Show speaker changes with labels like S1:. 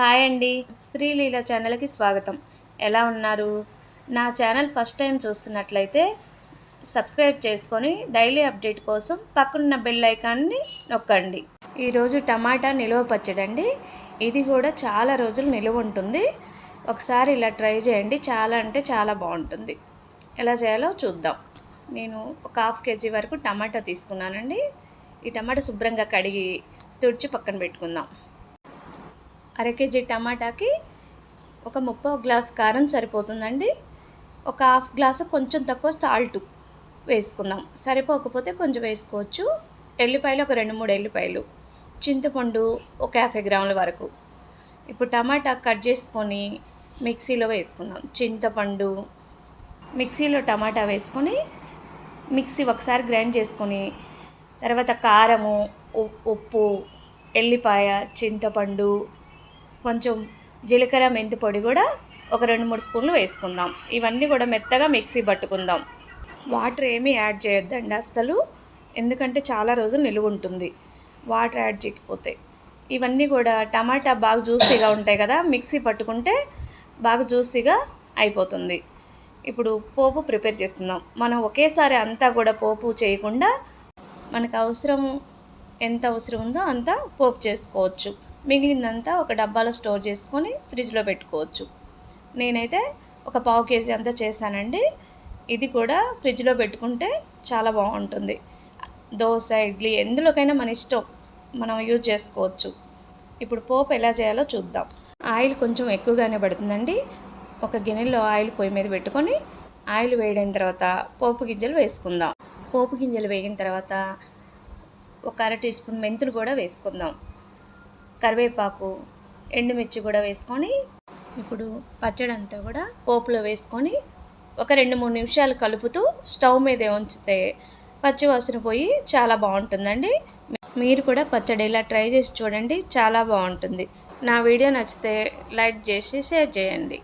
S1: Hi అండి. శ్రీలీల ఛానల్కి స్వాగతం. ఎలా ఉన్నారు? నా ఛానల్ ఫస్ట్ టైం చూస్తున్నట్లయితే సబ్స్క్రైబ్ చేసుకొని డైలీ అప్డేట్ కోసం పక్కనున్న బెల్ ఐకాన్ని నొక్కండి. ఈరోజు టమాటా నిలువ పచ్చడి అండి. ఇది కూడా చాలా రోజులు నిలువ ఉంటుంది. ఒకసారి ఇలా ట్రై చేయండి. చాలా అంటే చాలా బాగుంటుంది. ఎలా చేయాలో చూద్దాం. నేను ఒక హాఫ్ కేజీ వరకు టమాటా తీసుకున్నానండి. ఈ టమాటా శుభ్రంగా కడిగి తుడిచి పక్కన పెట్టుకుందాం. అర కేజీ టమాటాకి ఒక ముప్పై గ్లాస్ కారం సరిపోతుందండి. ఒక హాఫ్ గ్లాసు కొంచెం తక్కువ సాల్ట్ వేసుకుందాం. సరిపోకపోతే కొంచెం వేసుకోవచ్చు. ఎల్లిపాయలు ఒక రెండు మూడు ఎల్లిపాయలు. చింతపండు ఒక యాభై గ్రాముల వరకు. ఇప్పుడు టమాటా కట్ చేసుకొని మిక్సీలో వేసుకుందాం. చింతపండు మిక్సీలో టమాటా వేసుకొని మిక్సీ ఒకసారి గ్రైండ్ చేసుకొని తర్వాత కారము ఉప్పు ఎల్లిపాయ చింతపండు కొంచెం జీలకర్ర మెంతి పొడి కూడా ఒక రెండు మూడు స్పూన్లు వేసుకుందాం. ఇవన్నీ కూడా మెత్తగా మిక్సీ పట్టుకుందాం. వాటర్ ఏమీ యాడ్ చేయొద్దండి అస్సలు. ఎందుకంటే చాలా రోజులు నిలువ ఉంటుంది. వాటర్ యాడ్ చేయకపోతే. ఇవన్నీ కూడా టమాటా బాగా జ్యూసీగా ఉంటాయి కదా మిక్సీ పట్టుకుంటే బాగా జ్యూసీగా అయిపోతుంది. ఇప్పుడు పోపు ప్రిపేర్ చేసుకుందాం. మనం ఒకేసారి అంతా కూడా పోపు చేయకుండా మనకు అవసరం ఎంత అవసరం ఉందో అంత పోపు చేసుకోవచ్చు. మిగిలిందంతా ఒక డబ్బాలో స్టోర్ చేసుకొని ఫ్రిడ్జ్లో పెట్టుకోవచ్చు. నేనైతే ఒక పావు కేజీ అంతా చేశానండి. ఇది కూడా ఫ్రిడ్జ్లో పెట్టుకుంటే చాలా బాగుంటుంది. దోశ ఇడ్లీ ఎందులోకైనా మన ఇష్టం మనం యూజ్ చేసుకోవచ్చు. ఇప్పుడు పోపు ఎలా చేయాలో చూద్దాం. ఆయిల్ కొంచెం ఎక్కువగానే పడుతుందండి. ఒక గిన్నెలో ఆయిల్ పొయ్యి మీద పెట్టుకొని ఆయిల్ వేడైన తర్వాత పోపు గింజలు వేసుకుందాం. పోపు గింజలు వేగిన తర్వాత ఒక అర టీ స్పూన్ మెంతులు కూడా వేసుకుందాం. కరివేపాకు ఎండుమిర్చి కూడా వేసుకొని ఇప్పుడు పచ్చడి అంతా కూడా పోపులో వేసుకొని ఒక రెండు మూడు నిమిషాలు కలుపుతూ స్టవ్ మీద ఉంచితే పచ్చి వాసన పోయి చాలా బాగుంటుందండి. మీరు కూడా పచ్చడి ఇలా ట్రై చేసి చూడండి చాలా బాగుంటుంది. నా వీడియో నచ్చితే లైక్ చేసి షేర్ చేయండి.